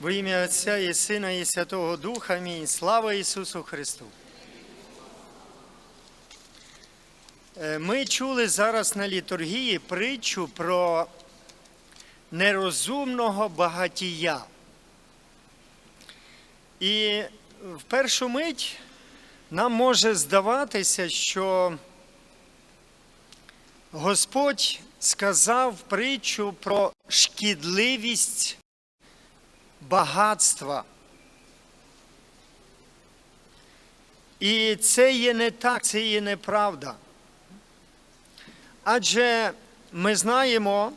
Во ім'я Отця і Сина, і Святого Духа. Амінь. Слава Ісусу Христу. Е, Ми чули зараз на літургії притчу про нерозумного багатія. І в першу мить нам може здаватися, що Господь сказав притчу про шкідливість багатства. І це є не так, це є неправда. Адже ми знаємо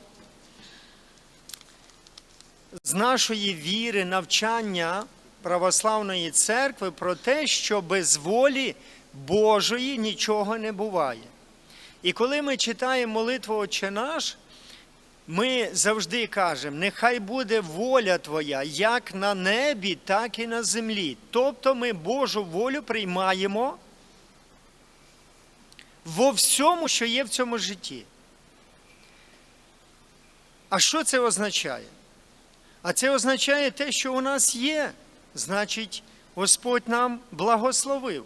з нашої віри, навчання православної церкви про те, що без волі Божої нічого не буває. І коли ми читаємо молитву Отче наш, ми завжди кажемо, нехай буде воля Твоя як на небі, так і на землі. Тобто ми Божу волю приймаємо во всьому, що є в цьому житті. А що це означає? А це означає те, що у нас є, значить, Господь нам благословив.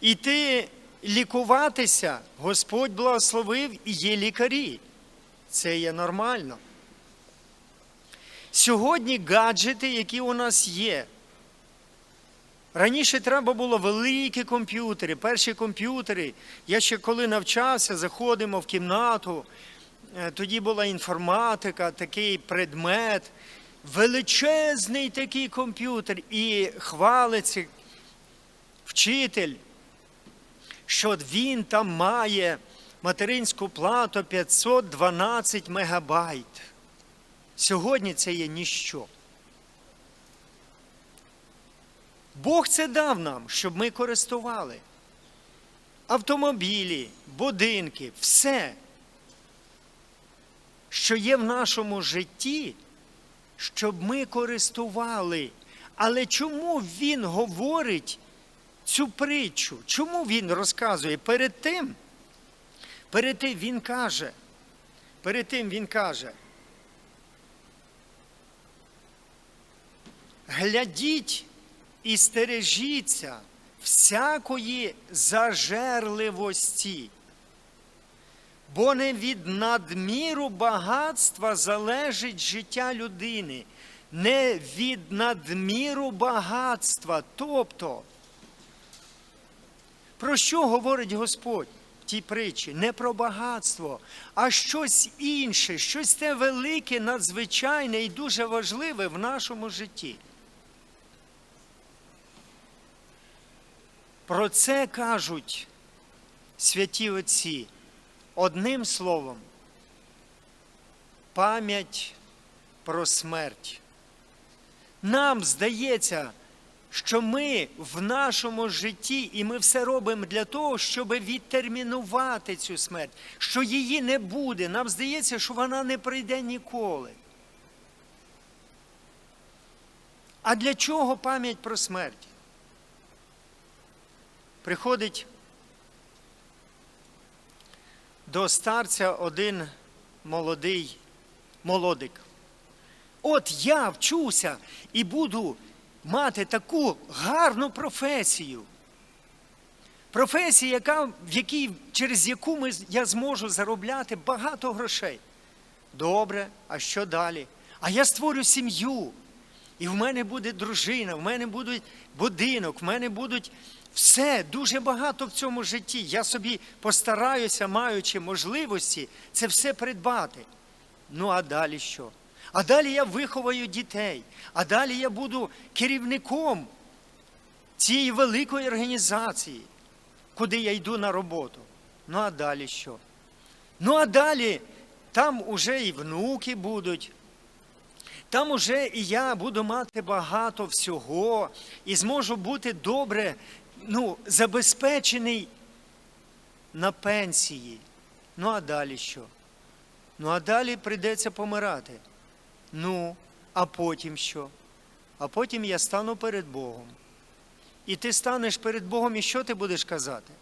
Іти лікуватися, Господь благословив і є лікарі. Це є нормально. Сьогодні гаджети, які у нас є. Раніше треба було великі комп'ютери, перші комп'ютери. Я ще коли навчався, заходимо в кімнату, е, тоді була інформатика, такий предмет, величезний такий комп'ютер, і хвалиться вчитель що він там має материнську плату 512 мегабайт. Сьогодні це є ніщо. Бог це дав нам, щоб ми користували. Автомобілі, будинки, все, що є в нашому житті, щоб ми користували. Але чому він говорить цю притчу. Чому він розказує? Перед тим, перед тим він каже, перед тим він каже, глядіть і стережіться всякої зажерливості, бо не від надміру багатства залежить життя людини, не від надміру багатства. Тобто, про що говорить Господь в тій притчі? Не про багатство, а щось інше, щось те велике, надзвичайне і дуже важливе в нашому житті. Про це кажуть святі отці одним словом, пам'ять про смерть. Нам здається, що ми в нашому житті, і ми все робимо для того, щоб відтермінувати цю смерть, що її не буде. Нам здається, що вона не прийде ніколи. А для чого пам'ять про смерть? Приходить до старця один молодий молодик. От я вчуся і буду мати таку гарну професію. Професія, яка, в якій, через яку ми, я зможу заробляти багато грошей. Добре, а що далі? А я створю сім'ю. І в мене буде дружина, в мене буде будинок, в мене будуть все дуже багато в цьому житті. Я собі постараюся, маючи можливості, це все придбати. Ну, а далі що? А далі я виховаю дітей, а далі я буду керівником цієї великої організації, куди я йду на роботу. Ну а далі що? Ну, а далі там уже і внуки будуть. Там уже і я буду мати багато всього і зможу бути добре ну, забезпечений на пенсії. Ну, а далі що? Ну, а далі прийдеться помирати. Ну, а потім що? А потім я стану перед Богом. І ти станеш перед Богом, і що ти будеш казати?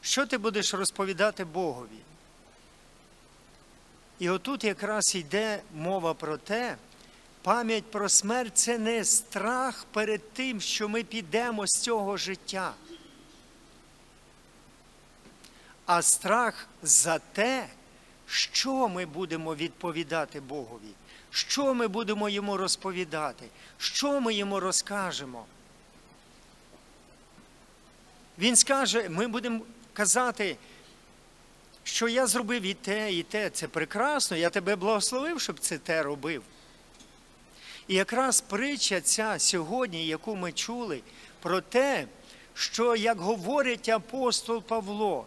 Що ти будеш розповідати Богові? І отут якраз йде мова про те, пам'ять про смерть це не страх перед тим, що ми підемо з цього життя, а страх за те, що ми будемо відповідати Богові, що ми будемо йому розповідати, що ми йому розкажемо. Він скаже, ми будемо казати, що я зробив і те, і те. Це прекрасно, я тебе благословив, щоб це те робив. І якраз притча ця сьогодні, яку ми чули, про те, що, як говорить апостол Павло,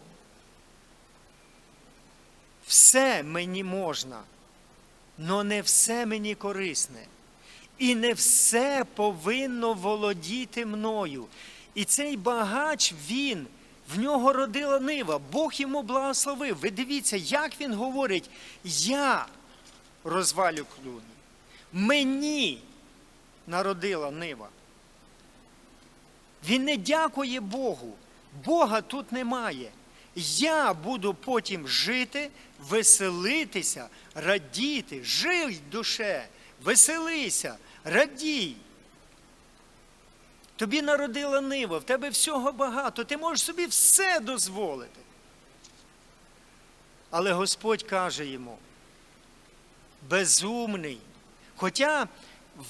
все мені можна, але не все мені корисне. І не все повинно володіти мною. І цей багач, він, в нього родила нива, Бог йому благословив. Ви дивіться, як він говорить: я розвалю клуні. Мені народила нива. Він не дякує Богу. Бога тут немає. Я буду потім жити, веселитися, радіти, жий душе, веселися, радій. Тобі народила нива, в тебе всього багато, ти можеш собі все дозволити. Але Господь каже йому, безумний. Хоча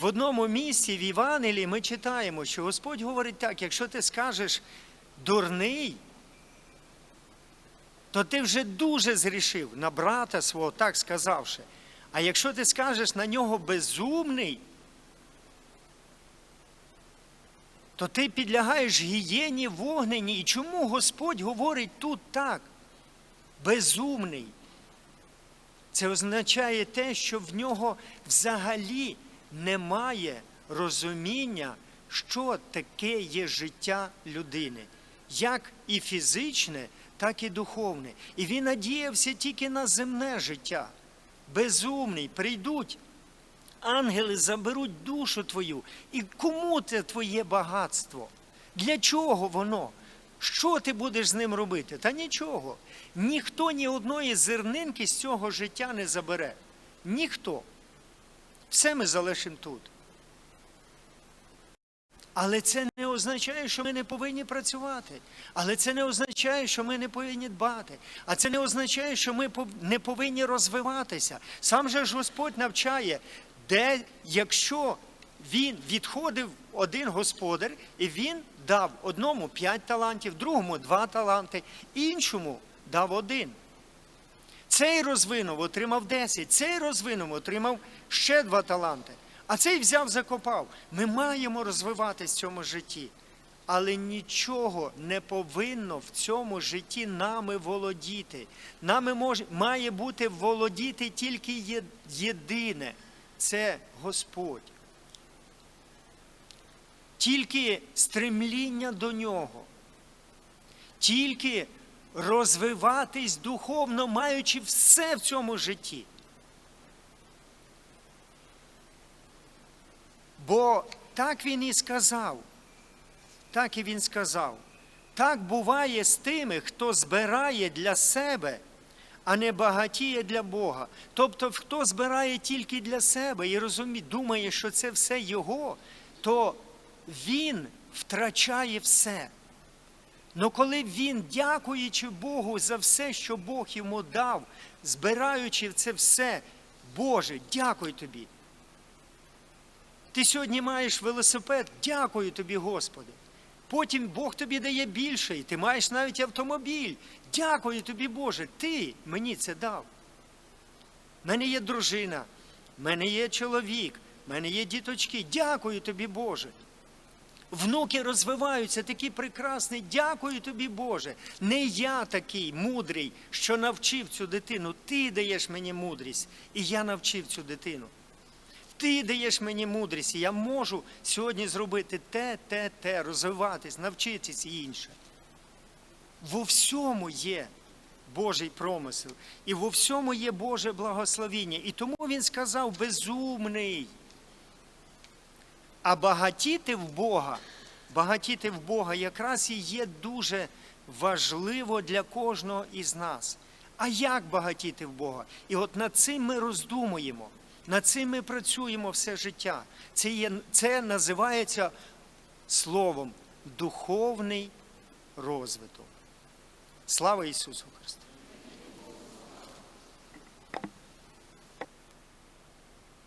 в одному місці в Євангелії ми читаємо, що Господь говорить так, якщо ти скажеш дурний, то ти вже дуже зрішив на брата свого, так сказавши. А якщо ти скажеш на нього безумний, то ти підлягаєш гієні вогнені. І чому Господь говорить тут так? Безумний. Це означає те, що в нього взагалі немає розуміння, що таке є життя людини, як і фізичне, так і духовне. І він надіявся тільки на земне життя. Безумний, прийдуть. Ангели заберуть душу твою. І кому це твоє багатство? Для чого воно? Що ти будеш з ним робити? Та нічого. Ніхто ні одної зернинки з цього життя не забере. Ніхто. Все ми залишимо тут. Але це не означає, що ми не повинні працювати. Але це не означає, що ми не повинні дбати. А це не означає, що ми не повинні розвиватися. Сам же ж Господь навчає, де якщо він відходив один господар, і він дав одному п'ять талантів, другому два таланти, іншому дав один. Цей розвинув, отримав 10, цей розвинув, отримав ще два таланти. А цей взяв, закопав. Ми маємо розвиватись в цьому житті. Але нічого не повинно в цьому житті нами володіти. Нами може, має бути володіти тільки єдине це Господь. Тільки стремління до нього, тільки розвиватись духовно, маючи все в цьому житті. Бо так він і сказав, так і він сказав. Так буває з тими, хто збирає для себе, а не багатіє для Бога. Тобто, хто збирає тільки для себе і розуміє, думає, що це все його, то він втрачає все. Но коли він, дякуючи Богу за все, що Бог йому дав, збираючи це все, Боже, дякую тобі. Ти сьогодні маєш велосипед, дякую тобі, Господи. Потім Бог тобі дає більше, і ти маєш навіть автомобіль. Дякую тобі, Боже, ти мені це дав. У мене є дружина, в мене є чоловік, в мене є діточки. Дякую тобі, Боже. Внуки розвиваються такі прекрасні. Дякую тобі, Боже. Не я такий мудрий, що навчив цю дитину. Ти даєш мені мудрість, і я навчив цю дитину. Ти даєш мені мудрість, і я можу сьогодні зробити те, те, те, розвиватись, навчитись і інше. Во всьому є Божий промисел, і во всьому є Боже благословіння. І тому він сказав безумний. А багатіти в Бога, багатіти в Бога якраз і є дуже важливо для кожного із нас. А як багатіти в Бога? І от над цим ми роздумуємо, над цим ми працюємо все життя. Це, є, це називається словом духовний розвиток. Слава Ісусу Христу!